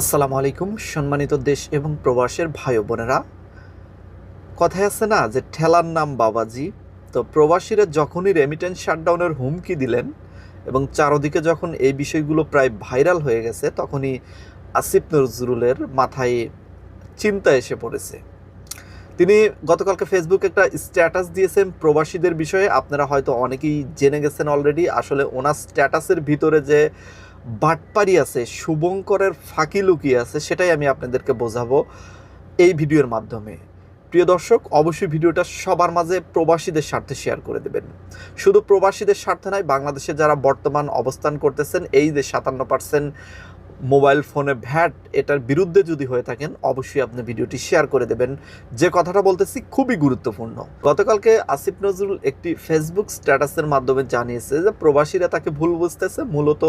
আসসালামু আলাইকুম, সম্মানিত দেশ এবং প্রবাসের ভাই বোনেরা। কথায় আছে না যে, ঠেলার নাম বাবাজি। তো প্রবাসীরা যখনই রেমিটেন্স শাটডাউনের হুমকি দিলেন এবং চারদিকে যখন এই বিষয়গুলো প্রায় ভাইরাল হয়ে গেছে, তখনই আসিফ নজরুলের মাথায় চিন্তা এসে পড়েছে। তিনি গতকালকে ফেসবুকে একটা স্ট্যাটাস দিয়েছেন প্রবাসীদের বিষয়ে। আপনারা হয়তো অনেকেই জেনে গেছেন অলরেডি আসলে ওনার স্ট্যাটাসের ভিতরে যে বাটপারি আছে, শুভঙ্করের ফাঁকি লুকিয়ে আছে, সেটাই আমি আপনাদেরকে বোঝাবো এই ভিডিওর মাধ্যমে। প্রিয় দর্শক, অবশ্যই ভিডিওটা সবার মাঝে প্রবাসীদের স্বার্থে শেয়ার করে দেবেন। শুধু প্রবাসীদের স্বার্থে নয়, বাংলাদেশে যারা বর্তমান অবস্থান করতেছেন, এই যে সাতান্ন পার্সেন্ট মোবাইল ফোনে ভ্যাট এটার বিরুদ্ধে যদি হয়ে থাকেন, অবশ্যই আপনি ভিডিওটি শেয়ার করে দেবেন। যে কথাটা বলতেছি খুবই গুরুত্বপূর্ণ। গতকালকে আসিফ নজরুল একটি ফেসবুক স্ট্যাটাসের মাধ্যমে জানিয়েছে যে প্রবাসীরা তাকে ভুল বুঝতেছে। মূলত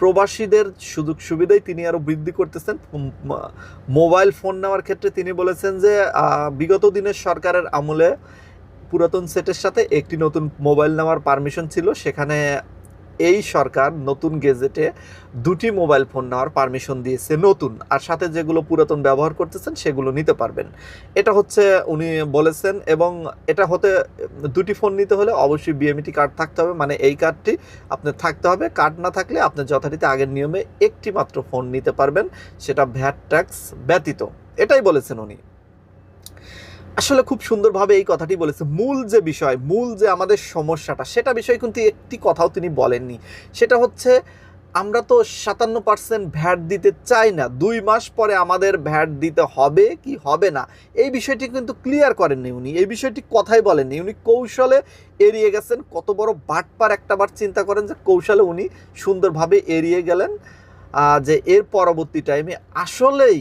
প্রবাসীদের সুযোগ সুবিধাই তিনি আরও বৃদ্ধি করতেছেন। মোবাইল ফোন নেওয়ার ক্ষেত্রে তিনি বলেছেন যে বিগত দিনের সরকারের আমলে পুরাতন সেটের সাথে একটি নতুন মোবাইল নেওয়ার পারমিশন ছিল। সেখানে এই সরকার নতুন গেজেটে দুটি মোবাইল ফোন নেওয়ার পারমিশন দিয়েছে নতুন, আর সাথে যেগুলো পুরাতন ব্যবহার করতেছেন সেগুলো নিতে পারবেন। এটা হচ্ছে উনি বলেছেন এবং এটা হতে, দুটি ফোন নিতে হলে অবশ্যই বিএমটি কার্ড থাকতে হবে মানে এই কার্ডটি আপনার থাকতে হবে কার্ড না থাকলে আপনি যথারীতি আগের নিয়মে একটি মাত্র ফোন নিতে পারবেন, সেটা ভ্যাট ট্যাক্স ব্যতীত। এটাই বলেছেন উনি। আসলে খুব সুন্দরভাবে এই কথাটি বলেছে। মূল যে বিষয়, মূল যে আমাদের সমস্যাটা, সেটা বিষয়ে কিন্তু একটি কথাও তিনি বলেননি। সেটা হচ্ছে, আমরা তো সাতান্ন পার্সেন্ট ভ্যাট দিতে চাই না। দুই মাস পরে আমাদের ভ্যাট দিতে হবে কি হবে না? এই বিষয়টি কিন্তু ক্লিয়ার করেননি উনি। এই বিষয়টি কথাই বলেননি। উনি কৌশলে এড়িয়ে গেছেন। কত বড় বাটপার একটা বার চিন্তা করেন যে কৌশলে উনি সুন্দরভাবে এড়িয়ে গেলেন যে এর পরবর্তী টাইমে আসলেই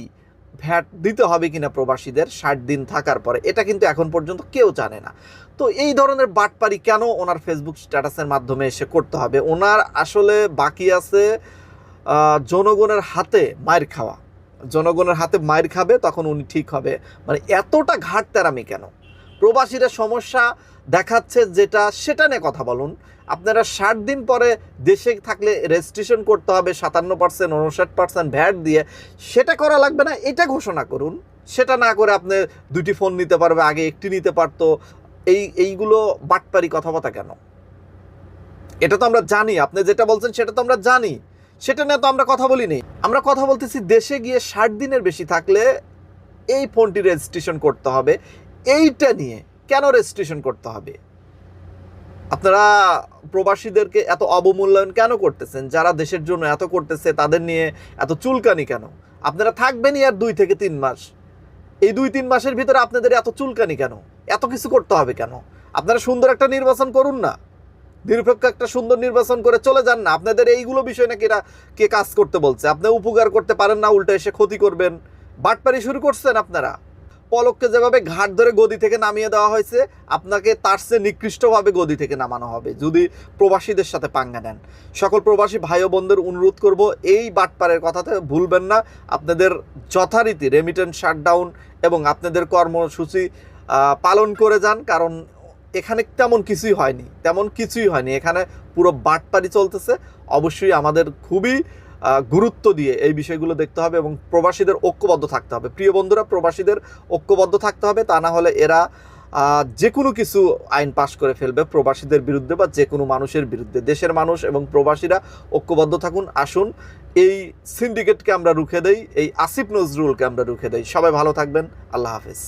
ভ্যাট দিতে হবে কিনা প্রবাসীদের, ষাট দিন থাকার পরে, এটা কিন্তু এখন পর্যন্ত কেউ জানে না। তো এই ধরনের বাটপারি কেন ওনার ফেসবুক স্ট্যাটাসের মাধ্যমে এসে করতে হবে? ওনার আসলে বাকি আছে জনগণের হাতে মায়ের খাওয়া। জনগণের হাতে মায়ের খাবে, তখন উনি ঠিক হবে। মানে এতটা ঘাট তেরামি কেন? প্রবাসীরা সমস্যা দেখাচ্ছে যেটা, সেটা নিয়ে কথা বলুন। আপনারা ষাট দিন পরে দেশে থাকলে রেজিস্ট্রেশন করতে হবে, সাতান্ন পার্সেন্ট উনষাট পার্সেন্ট ভ্যাট দিয়ে। সেটা করা লাগবে না, এটা ঘোষণা করুন। সেটা না করে আপনি দুটি ফোন নিতে পারবে, আগে একটি নিতে পারতো। এই, এইগুলো বাটপারি কথাবার্তা কেন? এটা তো আমরা জানি, আপনি যেটা বলছেন সেটা তো আমরা জানি। সেটা নিয়ে তো আমরা কথা বলিনি আমরা কথা বলতেছি দেশে গিয়ে ষাট দিনের বেশি থাকলে এই ফোনটি রেজিস্ট্রেশন করতে হবে। এইটা নিয়ে কেন রেজিস্ট্রেশন করতে হবে? আপনারা প্রবাসীদেরকে এত অবমূল্যায়ন কেন করতেছেন? যারা দেশের জন্য এত করতেছে, তাদের নিয়ে এত চুলকানি কেন? আপনারা থাকবেনই আর দুই থেকে তিন মাস। এই দুই তিন মাসের ভিতরে আপনাদের এত চুলকানি কেন? এত কিছু করতে হবে কেন? আপনারা সুন্দর একটা নির্বাচন করুন না। নিরপেক্ষ একটা সুন্দর নির্বাচন করে চলে যান না। আপনাদের এইগুলো বিষয় নাকি এরা কে কাজ করতে বলছে? আপনি উপকার করতে পারেন না, উল্টো এসে ক্ষতি করবেন। বাটপারি শুরু করছেন আপনারা। পলককে যেভাবে ঘাট ধরে গদি থেকে নামিয়ে দেওয়া হয়েছে, আপনাকে তার চেয়ে নিকৃষ্টভাবে গদি থেকে নামানো হবে, যদি প্রবাসীদের সাথে পাঙ্গা নেন। সকল প্রবাসী ভাই বোনদের অনুরোধ করব, এই বাটপারের কথাতে ভুলবেন না। আপনাদের যথারীতি রেমিটেন্স শাটডাউন এবং আপনাদের কর্মসূচি পালন করে যান, কারণ এখানে তেমন কিছুই হয়নি, তেমন কিছুই হয়নি। এখানে পুরো বাটপারি চলতেছে। অবশ্যই আমাদের খুবই গুরুত্ব দিয়ে এই বিষয়গুলো দেখতে হবে এবং প্রবাসীদের ঐক্যবদ্ধ থাকতে হবে। প্রিয় বন্ধুরা, প্রবাসীদের ঐক্যবদ্ধ থাকতে হবে, তা না হলে এরা যে কোনো কিছু আইন পাশ করে ফেলবে প্রবাসীদের বিরুদ্ধে বা যে কোনো মানুষের বিরুদ্ধে। দেশের মানুষ এবং প্রবাসীরা ঐক্যবদ্ধ থাকুন, আসুন। এই সিন্ডিকেটকে আমরা রুখে দেই, এই আসিফ নজরুলকে আমরা রুখে দেই। সবাই ভালো থাকবেন, আল্লাহ হাফিজ।